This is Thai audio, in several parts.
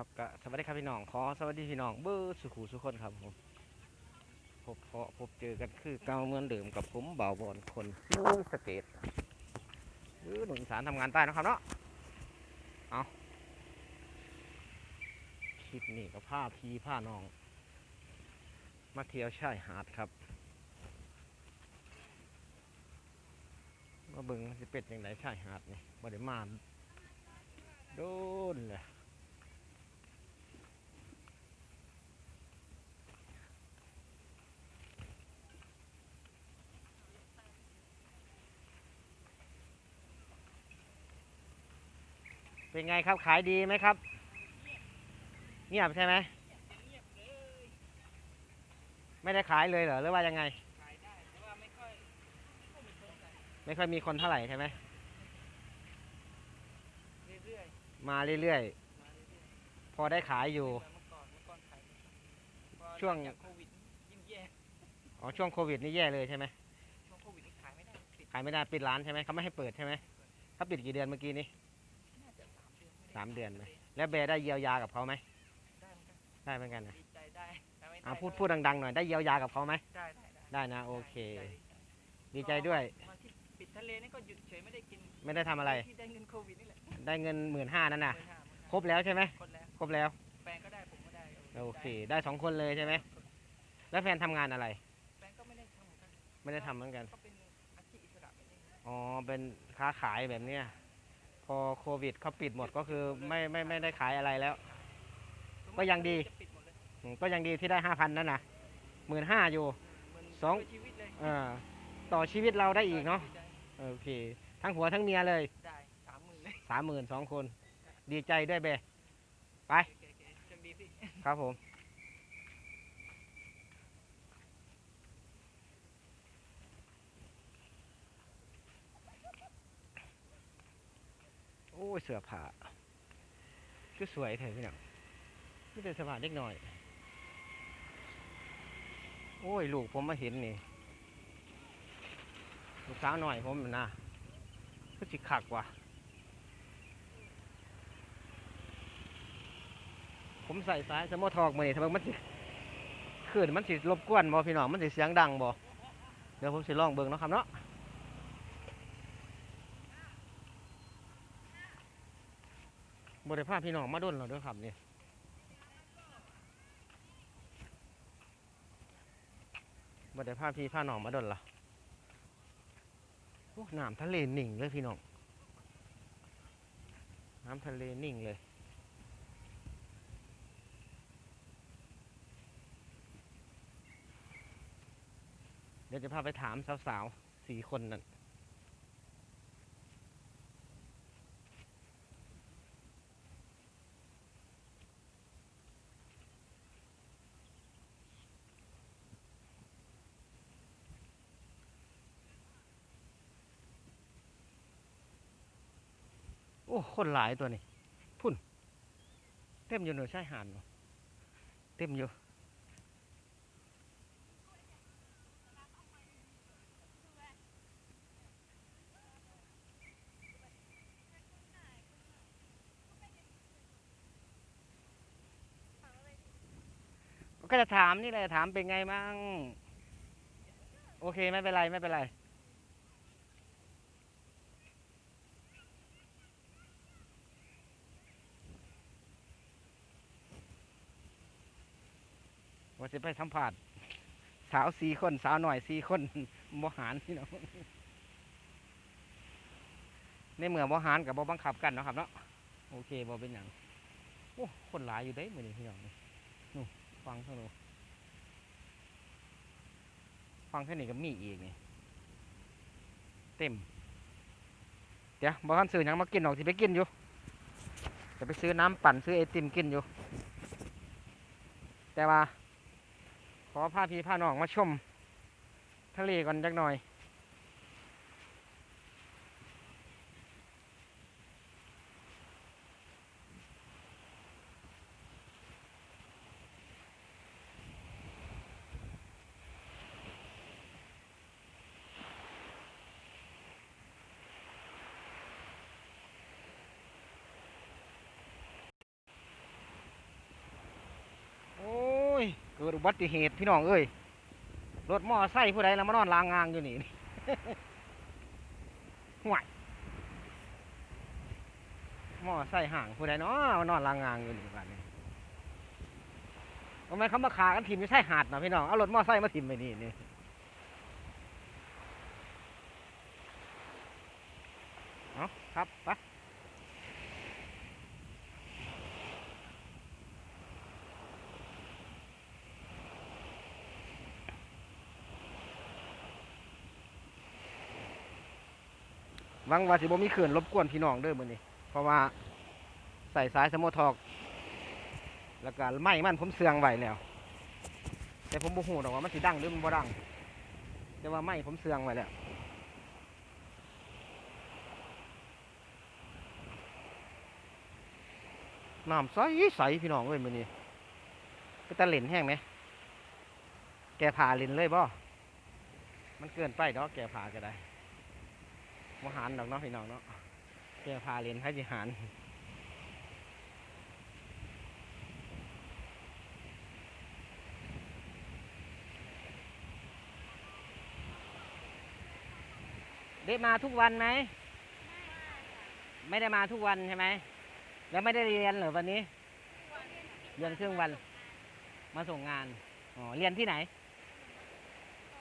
ครับก็สวัสดีครับพี่น้องขอสวัสดีพี่น้องเบอร์สุขุสุขคนครับผมพบเพาะพบเจอกันคือเก่าเหมือนเดิมกับผมเบาบอลคนลุยสเตหรือหนุ่มสานทำงานใต้นะครับเนาะเอาคลิปนี้ก็ผ้าพีผ้าน้อง มาเที่ยวชายหาดครับมาเบิ่งจะเป็ดยังไงชายหาดนี่บ่ได้มาโดนเลย เป็นไงครับขายดีไหมครับ เงียบใช่ไหมไม่ได้ขายเลยเหรอหรือว่ายังไงขายได้แต่ว่าไม่ค่อยไม่ค่อยมีคนใส่ไม่ค่อยมีคนเท่าไหร่ใช่ไหมเรื่อยมาเรื่อยๆมาเรื่อยๆ พอได้ขายๆอยู่เมื่อก่อนเมื่อก่อนขายพอช่วงหลัจากโควิดยิ่งแย่อ๋อช่วงโควิดนี่แย่เลยใช่ไหมช่วงโควิดนี่ขายไม่ได้ปิดขายไม่ได้ปิดร้านใช่ไหมเขาไม่ให้เปิดใช่ไหมเขาปิดกี่เดือนเมื่อกี้นี้น่าจะ สามเดือนไม่ได้สามเดือนไหมแล้วเบร์ได้เยียวยากับเขาไหมได้เหมือนกันได้เหมือนกันนะดีใจได้แต่ไม่ได้อ่าพูดก็พูดดังๆหน่อยได้เยียวยากับเขาไหมได้ได้ได้ได้นะโอเค ได้ดีใจด้วยวันที่ปิดทะเลนี่ก็หยุดเฉยไม่ได้กินไม่ได้ทำอะไร ที่ได้เงินโควิดนี่แหละได้เงินหมื่นห้านั่นน่ะหมื่นห้าหมื่นห้าครบแล้วใช่ไหมคนแล้วครบแล้วแฟนก็ได้ผมก็ได้โอเค ได้สองคนเลยใช่ไหมแล้วแฟนทำงานอะไร แฟนก็ไม่ได้ทำเหมือนกันไม่ได้ทำเหมือนกัน ก็เป็นอาชีพอิสระแบบนี้อ๋อเป็นค้าขายแบบเนี้ย พอโควิดเขาปิดหมดก็คือไม่ไม่ไม่ได้ขายอะไรแล้ว ก็ยังดี จะปิดหมดเลยอืมก็ยังดีที่ได้ห้าพันนั่นนะหมื่นห้าอยู่เหมือนสอง ช่วยชีวิตเลยเออต่อชีวิตเราได้อีกเนาะได้โอเค ทั้งหัวทั้งเมียเลยได้สามหมื่นเลยสามหมื่นสองคน ดีใจด้วยเบไปโอเคโอเคโชคดีพี่ ครับผม อ้ยเสื้อผ้าคือสวยแท้พี่น้องนี่เป็นสื้อผ้าเล็กน่อย โอ้ย ลูกผมมาเห็นนี่ ลูกสาวหน่อยผมนะก็สิคักว่ะ ผมใส่สายสมอทอกมาเนี่ทำไมมันสิขึ้นมันสิรบกวนบ่พี่น้อง มันสิเสียงดังบ่เดี๋ยวผมสิลองเบิ่งเนาะครับเนาะ บ่ได้พาพี่น้องมาดนหรอเด้อครับนี่บ่ได้พาพี่พาหนองมาดนหรอโอ้น้ำทะเลนิ่งเลยพี่น้อง น้ำทะเลนิ่งเลยเดี๋ยวจะพาไปถามสาวๆสี่คนนั่น คนหลายตัวนี่พุ่น เต็มอยู่หนูใช่หานเต็มอยู่ก็จะถามนี่แหละถามเป็นไงมั่งโอเคไม่เป็นไรไม่เป็นไร ว่าจะไปสัมผัสสาวสี่คน สาวหน่อยสี่คนบหารพี่น้องในเมื่อบหารกับบบังคับกันเนาะครับเนาะโอเคบอเป็นอย่างโอ้คนหลายอยู่ได้เหมือนนี้พี่น้องนี่นู่ฟังเท่านู้ฟังเท่านี้ก็มีอีกนี่เต็ม เดี๋ยวบอทันซื้อหยังมากินหรอกที่ไปกินอยู่จะไปซื้อน้ำปั่นซื้อไอติมกินอยู่ แต่ว่า อพาพี่พาน้องมาชม ทะเลก่อนจักหน่อย เกิดอุบัติเหตุพี่น้องเอ้ยรถมอไซค์ผู้ใดแล้วมานอนลางงางอยู่นี่ห่วยมอไซค์ห่างผู้ใดเนาะมานอนลางงางอยู่นี่บ้านนี้ทำไมเขามาขากันทีมไม่ใช่หาดนะพี่น้องเอารถมอไซค์มาทิ่มไปนี่นี่เอาครับไป หวังว่าสิบ่มีเขื่อนรบกวนพี่น้องเด้อมื้อนี้เพราะว่าใส่สายสมอทอก แล้วก็ไม้มันผมเสื่องไว้แล้ว แต่ผมบ่ฮู้ดอกว่ามันสิดังหรือมันบ่ดังแต่ว่าไม้ผมเสื่องไว้แล้วน้ำใสใสพี่น้องเอ้ยมื้อนี้ก็ตะเล่นแห้งไหมแกผ่าเล่นเลยบ่มันเกินไปดอกแกผ่าก็ได้ บ่หารดอกเนาะพี่น้องเนาะแกผ่าเล่นให้สิหารได้มาทุกวันไหม ไม่ได้มาทุกวันใช่ไหม แล้วไม่ได้เรียนเหรอวันนี้ เรียนครึ่งวัน มาส่งงาน อ๋อ เรียนที่ไหน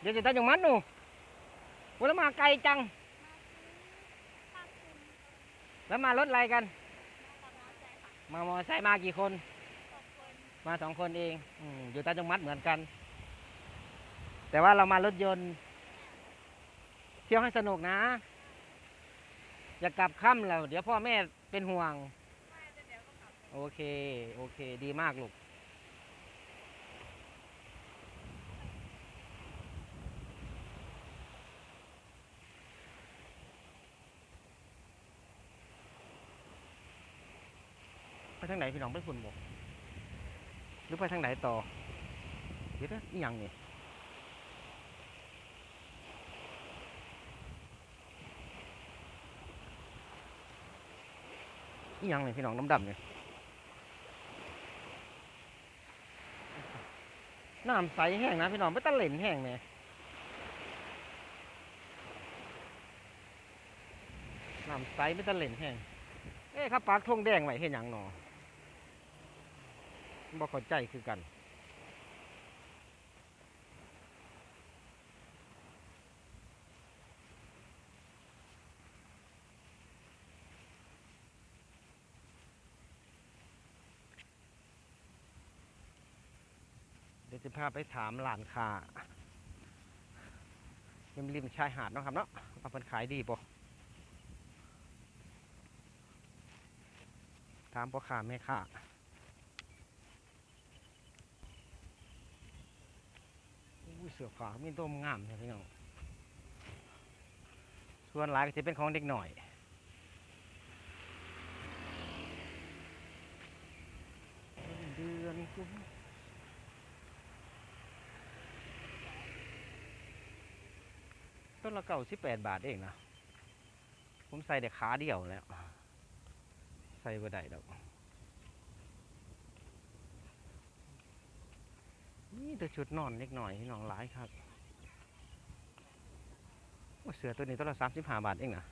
เดี๋ยวจะตั้งอย่างมันหนูวันล้วมาไกลจัง แล้วมารถอะไรกัน มามอไซค์มากี่คน มาสองคนเองอือยู่ตาจังมัดเหมือนกัน แต่ว่าเรามารถยนต์ เที่ยวให้สนุกนะ อย่ากกลับค่ำแล้วเดี๋ยวพ่อแม่เป็นห่วง โอเค โอเค ดีมากลูก ทางไหนพี่น้องไปฝุ่นบอกหรือไปทางไหนต่อเดี๋ยวนยังนี่นี่ยังเลยพี่น้องน้ำดำเนี่ยน้ำใสแห้งนะพี่น้องไม่ตะเหล่นแห้งเนี่ยน้ำใสไม่ตะเหล่นแห้งเอ๊ะครับปากทงแดงไว้เห็นยังหนอ บ่เข้าใจคือกัน เดี๋ยวจะพาไปถามร้านค้าริมริมชายหาดเนาะครับเนาะว่าเพิ่นขายดีบ่ถามพ่อค้าแม่ค้า อุ้เสือผ้ามีตัวงามเลยพี่น้อง ส่วนหลายก็จะเป็นของเด็กหน่อยเดือนกุมต้นละเก่าสิบแปดบาทเองนะ ผมใส่แต่ขาเดียวแล้ว ใส่บ่ได้ดอก นี่แต่ชุดนอนเล็กหน่อยที่น้องหลายครับโอ้เสือตัวนี้ต้นละสามสิบห้าบาทเองนะ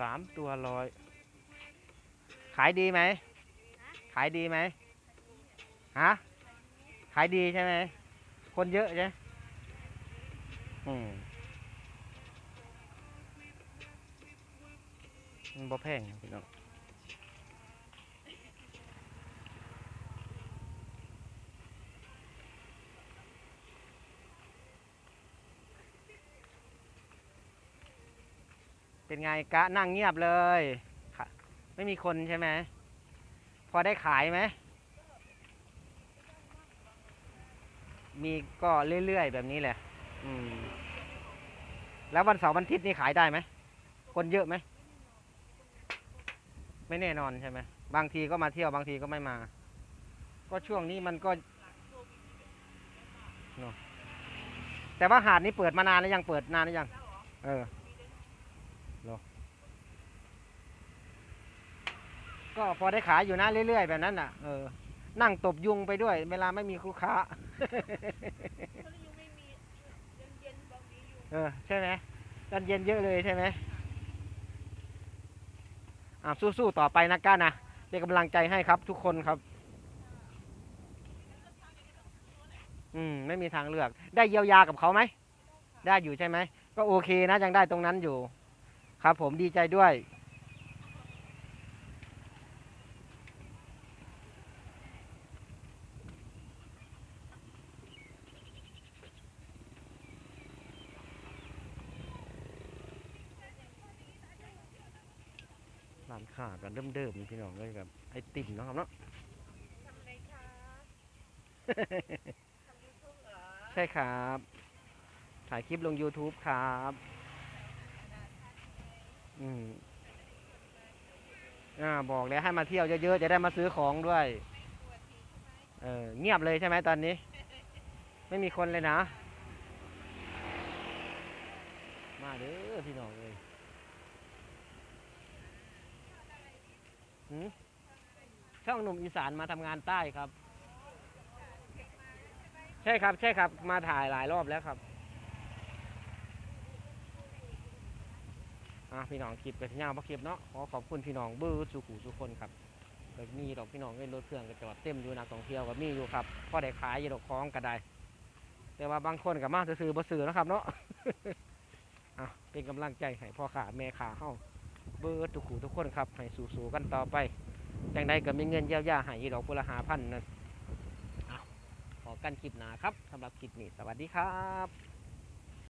สามตัวร้อย ขายดีไหม ขายดีไหม ฮะขายดีใช่ไหม คนเยอะใช่ไหมอืมมันบ่แพงพี่น้องเป็นไงกะนั่งเงียบเลย ไม่มีคนใช่ไหม พอได้ขายไหม มีก็เรื่อยๆแบบนี้แหละ อืม แล้ววันเสาร์วันอาทิตย์นี่ขายได้ไหม คนเยอะไหม ไม่แน่นอนใช่ไหม บางทีก็มาเที่ยวบางทีก็ไม่มา ก็ช่วงนี้มันก็เนาะแต่ว่าหาดนี้เปิดมานานแล้วยังเปิดนานแล้วยัง เออเหรอก็พอได้ขายอยู่นะเรื่อยๆแบบนั้นน่ะ เออ นั่งตบยุงไปด้วย เวลาไม่มีลูกค้า เอออใช่ไหมตอนเย็นเยอะเลยใช่ไหมอ่าสู้ๆต่อไปนะก้านะเป็นกำลังใจให้ครับทุกคนครับ อืมไม่มีทางเลือก ได้เยียวยากับเขาไหม ได้อยู่ใช่ไหม ก็โอเคนะยังได้ตรงนั้นอยู่ ครับผมดีใจด้วย ร้านค้ากันเดิมๆพี่น้องเลยกับไอติมเนาะครับเนาะทำไงคะทำยูทูบเหรอใช่ครับ ถ่ายคลิปลง YouTube ครับ อืมอ่าบอกแล้วให้มาเที่ยวเยอะๆจะได้มาซื้อของด้วย เออเงียบเลยใช่ไหมตอนนี้ ไม่มีคนเลยนะ มาเด้อพี่น้องเลยหืม ช่องหนุ่มอีสานมาทำงานใต้ครับ ใช่ครับ ใช่ครับ มาถ่ายหลายรอบแล้วครับพี่น้องคลิปกันที่ยาวมาคลิปเนาะขอขอบคุณพี่น้องเบอร์สุขุทุกคนครับก็มีดอกพี่น้องเล่นรถเครื่องก็จอดเต็มอยู่นักท่องเที่ยวก็มีอยู่ครับพ่อได้ขายอยู่ดอกคล้องก็ได้ แต่ว่าบางคนก็มาซื้อบ่ซื้อนะครับเนาะเป็นกำลังใจให้พ่อขาแม่ขาเฮา เบอร์ทุกขู่ทุกคนครับให้สู้ๆกันต่อไปจังใดก็มีเงินเยียวยาให้อีดอกพุลหาพันนั่นอะขอกันคลิปหนาครับสำหรับคลิปนี้สวัสดีครับ